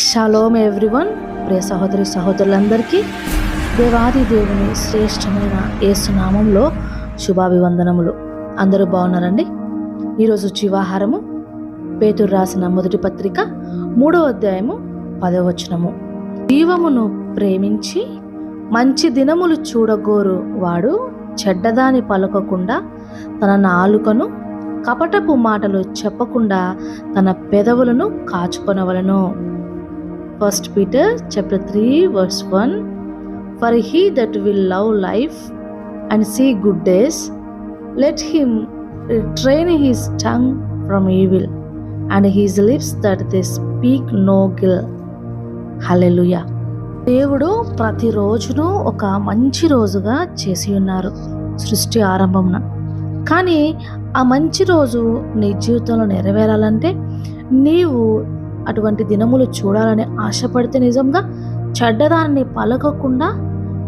Shalom everyone ప్రియ సహోదరి సహోదరులందరికీ దేవాది దేవుని శ్రేష్టమైన ఏసునామంలో శుభాభివందనములు. అందరూ బాగున్నారండి? ఈరోజు జీవాహారము పేతురు రాసిన మొదటి పత్రిక మూడవ అధ్యాయము పదవచనము జీవమును ప్రేమించి మంచి దినములు చూడగోరు వాడు చెడ్డదాని పలకకుండా తన నాలుకను కపటపు మాటలు చెప్పకుండా తన పెదవులను కాచుకొనవలను. First Peter chapter three verse one for he that will love life and see good days let him train his tongue from evil and his lips that they speak no guile hallelujah దేవుడు ప్రతిరోజును ఒక మంచి రోజుగా చేసి ఉన్నారు సృష్టి ఆరంభమున. కానీ ఆ మంచి రోజు నీ జీవితంలో నెరవేరాలంటే నీవు అటువంటి దినములు చూడాలని ఆశపడితే నిజంగా చెడ్డదాన్ని పలకకుండా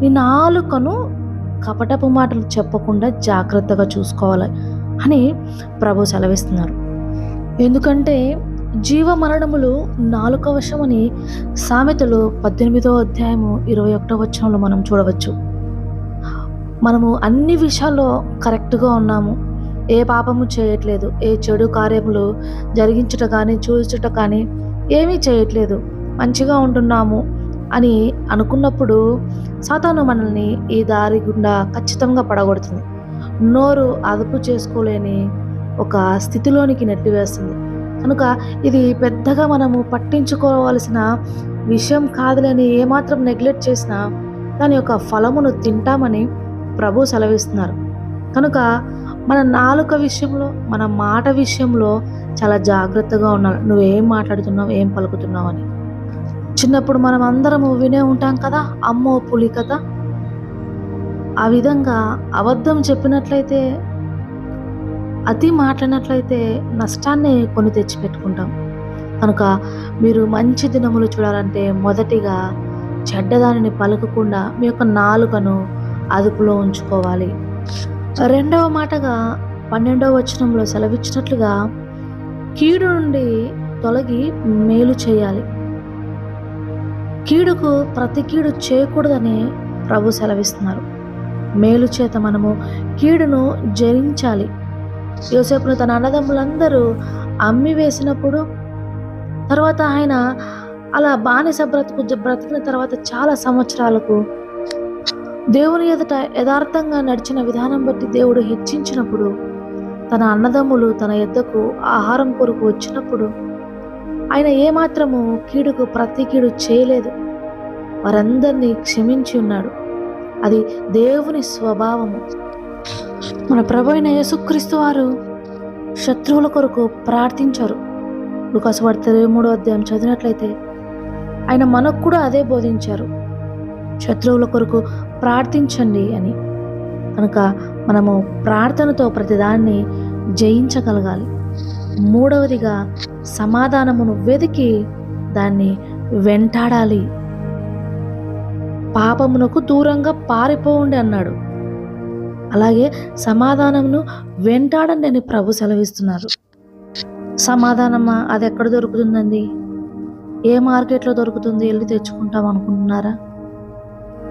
నీ నాలుకను కపటపు మాటలు చెప్పకుండా జాగ్రత్తగా చూసుకోవాలి అని ప్రభు సెలవిస్తున్నారు. ఎందుకంటే జీవ మరణములు నాలుక వశమని సామెతలు పద్దెనిమిదో అధ్యాయము ఇరవై ఒకటో వచనంలో మనం చూడవచ్చు. మనము అన్ని విషయాల్లో కరెక్ట్గా ఉన్నాము. ఏ పాపము చేయట్లేదు ఏ చెడు కార్యములు జరిగించుట కానీ చూచుట కానీ ఏమీ చేయట్లేదు. మంచిగా ఉంటున్నాము అని అనుకున్నప్పుడు సాతాను మనల్ని ఈ దారి గుండా ఖచ్చితంగా పడగొడుతుంది. నోరు అదుపు చేసుకోలేని ఒక స్థితిలోనికి నెట్టివేస్తుంది. కనుక ఇది పెద్దగా మనము పట్టించుకోవాల్సిన విషయం కాదులని ఏమాత్రం నెగ్లెక్ట్ చేసినా దాని యొక్క ఫలమును తింటామని ప్రభు సెలవిస్తున్నారు. కనుక మన నాలుక విషయంలో మన మాట విషయంలో చాలా జాగ్రత్తగా ఉండాలి. నువ్వేం మాట్లాడుతున్నావు ఏం పలుకుతున్నావు అని. చిన్నప్పుడు మనం అందరము వినే ఉంటాం కదా అమ్మో పులి కథ. ఆ విధంగా అబద్ధం చెప్పినట్లయితే అతి మాట్లాడినట్లయితే నష్టాన్ని కొని తెచ్చిపెట్టుకుంటాం. కనుక మీరు మంచి దినములు చూడాలంటే మొదటిగా చెడ్డదానిని పలకకుండా మీ యొక్క నాలుకను అదుపులో ఉంచుకోవాలి. రెండవ మాటగా పన్నెండవ వచనంలో సెలవిచ్చినట్లుగా కీడు నుండి తొలగి మేలు చేయాలి. కీడుకు ప్రతి కీడు చేయకూడదని ప్రభు సెలవిస్తున్నారు. మేలు చేత మనము కీడును జరించాలి యోసేపును తన అన్నదమ్ములందరూ అమ్మి వేసినప్పుడు తర్వాత ఆయన అలా బానిస బ్రతుకు బ్రతికిన తర్వాత చాలా సంవత్సరాలకు దేవుని ఎదుట యథార్థంగా నడిచిన విధానం బట్టి దేవుడు హెచ్చించినప్పుడు తన అన్నదమ్ములు తన ఎద్దకు ఆహారం కొరకు వచ్చినప్పుడు ఆయన ఏమాత్రము కీడుకు ప్రతి కీడు చేయలేదు. వారందరినీ క్షమించి ఉన్నాడు. అది దేవుని స్వభావము. మన ప్రభు అయిన యేసుక్రీస్తు వారు శత్రువుల కొరకు ప్రార్థించారు. లుకాసువార్త ఇరవై మూడో అధ్యాయం చదివినట్లయితే ఆయన మనకు కూడా అదే బోధించారు. శత్రువుల కొరకు ప్రార్థించండి అని. కనుక మనము ప్రార్థనతో ప్రతిదాన్ని జయించగలగాలి. మూడవదిగా సమాధానమును వెతికి దాన్ని వెంటాడాలి. పాపమునకు దూరంగా పారిపోండి అన్నాడు. అలాగే సమాధానమును వెంటాడండి అని ప్రభు సెలవిస్తున్నారు. సమాధానమా? అది ఎక్కడ దొరుకుతుందండి? ఏ మార్కెట్లో దొరుకుతుంది? వెళ్ళి తెచ్చుకుంటాం అనుకుంటున్నారా?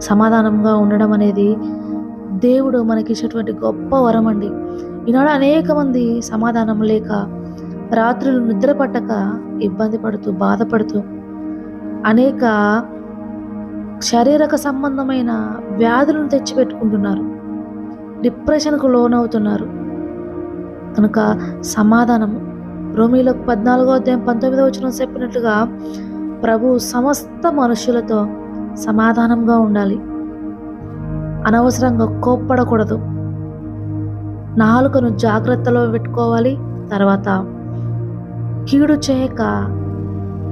సమాధానంగా ఉండడం అనేది దేవుడు మనకిచ్చేటువంటి గొప్ప వరం అండి ఈనాడు అనేక మంది సమాధానం లేక రాత్రులు నిద్ర పట్టక ఇబ్బంది పడుతూ బాధపడుతూ అనేక శారీరక సంబంధమైన వ్యాధులను తెచ్చిపెట్టుకుంటున్నారు. డిప్రెషన్కు లోనవుతున్నారు. కనుక సమాధానం రోమిలకు పద్నాలుగో అధ్యాయం పంతొమ్మిదో వచ్చిన చెప్పినట్లుగా ప్రభు సమస్త మనుషులతో సమాధానంగా ఉండాలి. అనవసరంగా కోప్పడకూడదు. నాలుకను జాగ్రత్తలో పెట్టుకోవాలి. తర్వాత కీడు చేయక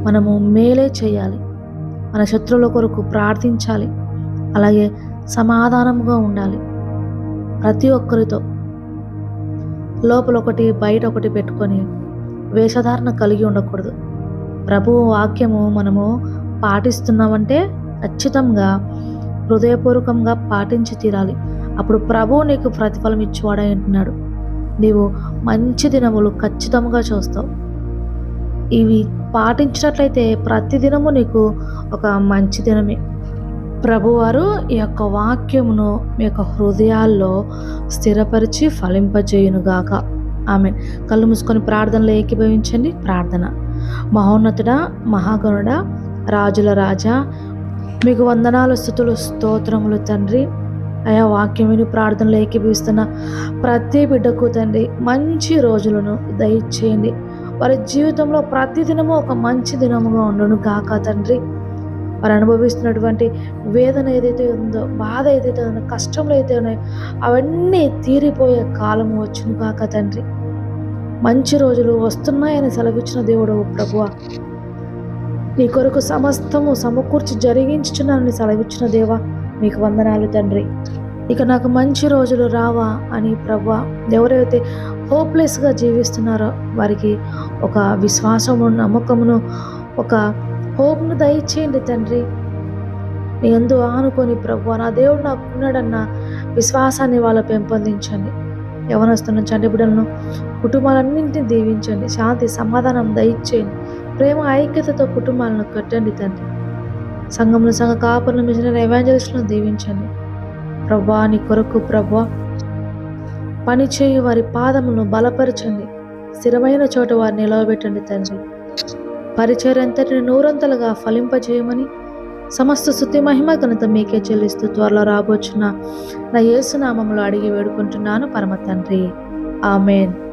మనము మేలే చేయాలి. మన శత్రువుల కొరకు ప్రార్థించాలి. అలాగే సమాధానంగా ఉండాలి. ప్రతి ఒక్కరితో. లోపల ఒకటి బయట ఒకటి పెట్టుకొని వేషధారణ కలిగి ఉండకూడదు. ప్రభువు వాక్యము మనము పాటిస్తున్నామంటే ఖచ్చితంగా హృదయపూర్వకంగా పాటించి తీరాలి. అప్పుడు ప్రభువు నీకు ప్రతిఫలం ఇచ్చేవాడై అంటున్నాడు నీవు మంచి దినములు ఖచ్చితంగా చూస్తావు. ఇవి పాటించినట్లయితే ప్రతిదినము నీకు ఒక మంచి దినమే. ప్రభువారు ఈ యొక్క వాక్యమును మీ యొక్క హృదయాల్లో స్థిరపరిచి ఫలింపజేయునుగాక. ఆమె కళ్ళు మూసుకొని ప్రార్థనలో ఏకీభవించండి. ప్రార్థన. మహోన్నతుడ మహాగణుడ రాజుల రాజా మీకు వందనాలు స్థుతులు స్తోత్రములు తండ్రి. అయా వాక్యమిని ప్రార్థనలు ఏకీభవిస్తున్న ప్రతి బిడ్డకు తండ్రి మంచి రోజులను దయచేయండి. వారి జీవితంలో ప్రతిదినము ఒక మంచి దినముగా ఉండును కాక తండ్రి. వారు అనుభవిస్తున్నటువంటి వేదన ఏదైతే ఉందో బాధ ఏదైతే ఉందో కష్టంలో అయితే ఉన్నాయో అవన్నీ తీరిపోయే కాలము వచ్చును కాక తండ్రి. మంచి రోజులు వస్తున్నాయని సెలవిచ్చిన దేవుడు ప్రభువ. నీ కొరకు సమస్తము సమకూర్చి జరిగించుచున్నానని సెలవిచ్చిన దేవా మీకు వందనాలు తండ్రి. ఇక నాకు మంచి రోజులు రావా అని ప్రభా ఎవరైతే హోప్లెస్గా జీవిస్తున్నారో వారికి ఒక విశ్వాసము నమ్మకమును ఒక హోప్ను దయచేయండి తండ్రి. నీ ఎందు ఆనుకొని ప్రభు నా దేవుడు నాకు ఉన్నాడన్న విశ్వాసాన్ని వాళ్ళ పెంపొందించండి. యవనస్తున్న చంటి బిడ్డలను కుటుంబాలన్నింటినీ దీవించండి. శాంతి సమాధానం దయచేయండి. ప్రేమ ఐక్యతతో కుటుంబాలను కట్టండి తండ్రి. సంఘంలో సంఘ కాపులను మిషనరీ ఎవాంజలిస్టులను దీవించండి. ప్రభా నీ కొరకు ప్రభా పనిచేయు వారి పాదములను బలపరచండి. స్థిరమైన చోట వారిని నిలవబెట్టండి తండ్రి. పరిచయంతటిని నూరంతలుగా ఫలింపజేయమని సమస్త శుద్ధి మహిమ ఘనత మీకే చెల్లిస్తూ త్వరలో రాబోచున్న నా యేసునామంలో అడిగి వేడుకుంటున్నాను పరమ తండ్రి. ఆమెన్.